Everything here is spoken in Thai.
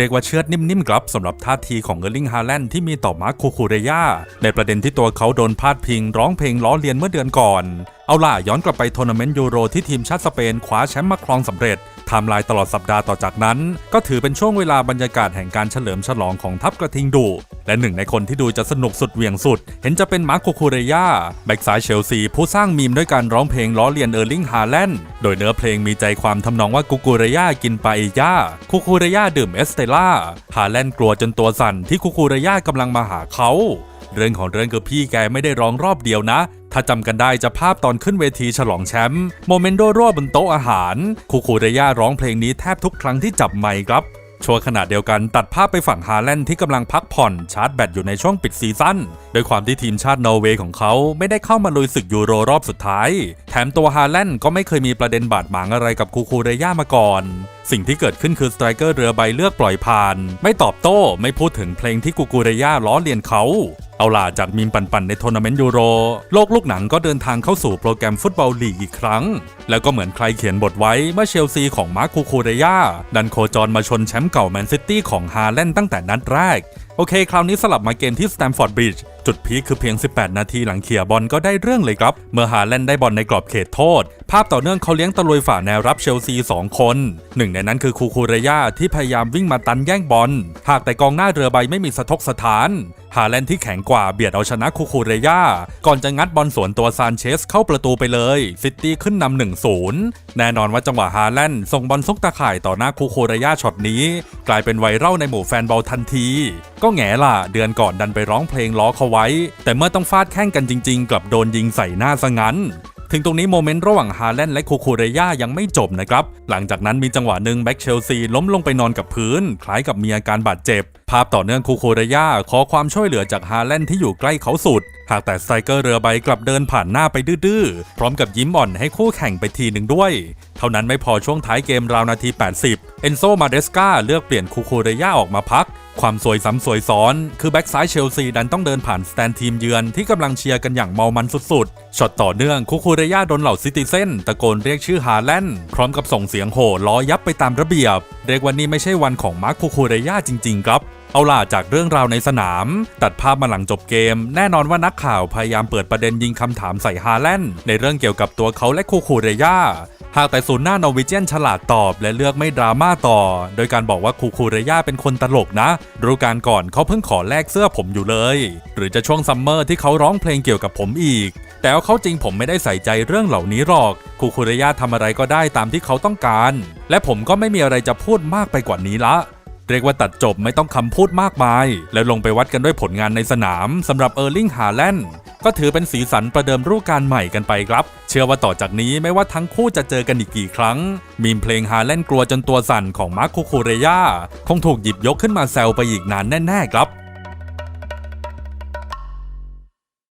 เรียกว่าเชือดนิ่มๆครับสำหรับท่าทีของเออร์ลิงฮาแลนด์ที่มีต่อมาร์คคูคูเรยาในประเด็นที่ตัวเขาโดนพาดพิง ร้องเพลงล้อเลียนเมื่อเดือนก่อน เอาล่ะย้อนกลับไปทัวร์นาเมนต์ยูโรที่ทีมชาติสเปนคว้าแชมป์มาครองสำเร็จ ไทม์ไลน์ตลอดสัปดาห์ต่อจากนั้น ก็ถือเป็นช่วงเวลาบรรยากาศแห่งการเฉลิมฉลองของทัพกระทิงดุและหนึ่งในคนที่ดูจะสนุกสุดเหวี่ยงสุด เห็นจะเป็นมาร์คคูคูเรยาแบ็กซ้ายเชลซี ผู้สร้างมีมด้วยการร้องเพลงล้อเลียนเออร์ลิงฮาแลนด์โดยเนื้อเพลงมีใจความทำนองว่ากูกูเรยากินไปย่าคูคูเรยาดื่มเอสเตล่าฮาแลนด์กลัวจนตัวสั่นที่คูคูเรยากำลังมาหาเขาเรื่องของเรื่องคือพี่แกไม่ได้ร้องรอบเดียวนะ ถ้าจำกันได้จะภาพตอนขึ้นเวทีฉลองแชมป์โมเมนโดรั่วบนโต๊ะอาหาร คูคูเรย่าร้องเพลงนี้แทบทุกครั้งที่จับไมค์ครับชัวร์ขณะเดียวกันตัดภาพไปฝั่งฮาแลนด์ที่กำลังพักผ่อนชาร์จแบตอยู่ในช่วงปิดซีซั่นโดยความที่ทีมชาตินอร์เวย์ของเขาไม่ได้เข้ามาลุยศึกยูโรรอบสุดท้าย แถมตัวฮาแลนด์ก็ไม่เคยมีประเด็นบาดหมางอะไรกับคูคูเรย่ามาก่อน สิ่งที่เกิดขึ้นคือสไตรเกอร์เรือใบเลือกปล่อยผ่าน ไม่ตอบโต้ไม่พูดถึงเพลงที่กูกูเรย่าล้อเลียนเขา เอาล่ะจากมีมปั่นๆในทัวร์นาเมนต์ยูโร โลกลูกหนังก็เดินทางเข้าสู่โปรแกรมฟุตบอลลีกอีกครั้ง แล้วก็เหมือนใครเขียนบทไว้เมื่อเชลซีของมาร์คคูคูเรยาดันโคจรมาชนแชมป์เก่าแมนซิตี้ของฮาแลนด์ตั้งแต่นัดแรก โอเค คราวนี้สลับมาเกมที่สแตมฟอร์ดบริดจ์จุดพีคคือเพียง 18 นาทีหลังเขี่ยบอลก็ได้เรื่องเลยครับ เมื่อฮาแลนด์ได้บอลในกรอบเขตโทษ ภาพต่อเนื่องเขาเลี้ยงตะลุยฝ่าแนวรับเชลซี 2 คน หนึ่งในนั้นคือคูคูเรยาที่พยายามวิ่งมาตันแย่งบอล หากแต่กองหน้าเรือใบไม่มีสะทกสถาน ฮาแลนด์ที่แข็งกว่าเบียดเอาชนะคูคูเรยาก่อนจะงัดบอลสวนตัวซานเชสเข้าประตูไปเลย ซิตี้ขึ้นนำ1-0แน่นอนว่าจังหวะฮาแลนด์ส่งบอลซุกตาข่ายต่อหน้าคูคูเรยาช็อตนี้ กลายเป็นไวรัลในหมู่แฟนบอลทันที ก็แง่ล่ะ เดือนก่อนดันไปร้องเพลงล้อเขาไว้ แต่เมื่อต้องฟาดแข่งกันจริง ๆ กลับโดนยิงใส่หน้าซะงั้น ถึงตรงนี้โมเมนต์ระหว่างฮาแลนด์และคูคูเรย่ายังไม่จบนะครับ หลังจากนั้นมีจังหวะหนึ่งแบ็กเชลซีล้มลงไปนอนกับพื้น คล้ายกับมีอาการบาดเจ็บ ภาพต่อเนื่องคูคูเรย่าขอความช่วยเหลือจากฮาแลนด์ที่อยู่ใกล้เขาสุด หากแต่สไตรเกอร์เรือใบกลับเดินผ่านหน้าไปดื้อๆ พร้อมกับยิ้มอ่อนให้คู่แข่งไปทีหนึ่งด้วย เท่านั้นไม่พอช่วงท้ายเกมราวนาที 80 เอนโซมาเดสกาเลือกเปลี่ยนคูโคเรย่าออกมาพัก ความสวยซ้ำสวยซ้อน คือแบ็กซ้ายเชลซีดันต้องเดินผ่านสแตนทีมเยือนที่กำลังเชียร์กันอย่างเมามันสุดๆ ช็อตต่อเนื่องคูคูเรยาโดนเหล่าซิติเซนตะโกนเรียกชื่อฮาแลนด์พร้อมกับส่งเสียงโห่ล้อยับไปตามระเบียบ เรียกว่านี่ไม่ใช่วันของมาร์คคูคูเรยาจริงๆครับเอาล่ะจากเรื่องราวในสนาม ตัดภาพมาหลังจบเกม แน่นอนว่านักข่าวพยายามเปิดประเด็นยิงคำถามใส่ฮาแลนด์ในเรื่องเกี่ยวกับตัวเขาและคูคูเรยา หากแต่ศูนย์หน้านอร์วิเจียนฉลาดตอบและเลือกไม่ดราม่าต่อ โดยการบอกว่าคูคูเรย่าเป็นคนตลกนะรู้การก่อนเขาเพิ่งขอแลกเสื้อผมอยู่เลย หรือจะช่วงซัมเมอร์ที่เขาร้องเพลงเกี่ยวกับผมอีก แต่เขาจริงผมไม่ได้ใส่ใจเรื่องเหล่านี้หรอกคูคูเรย่าทำอะไรก็ได้ตามที่เขาต้องการ และผมก็ไม่มีอะไรจะพูดมากไปกว่านี้ละเรียกว่าตัดจบไม่ต้องคำพูดมากมาย แล้วลงไปวัดกันด้วยผลงานในสนามสำหรับเออร์ลิง ฮาแลนด์ ก็ถือเป็นสีสันประเดิมรูปการใหม่กันไปครับ เชื่อว่าต่อจากนี้ไม่ว่าทั้งคู่จะเจอกันอีกกี่ครั้ง มีมเพลงฮาเล่นกลัวจนตัวสั่นของมาร์คคูคูเรยาคงถูกหยิบยกขึ้นมาแซวไปอีกนานแน่ๆครับ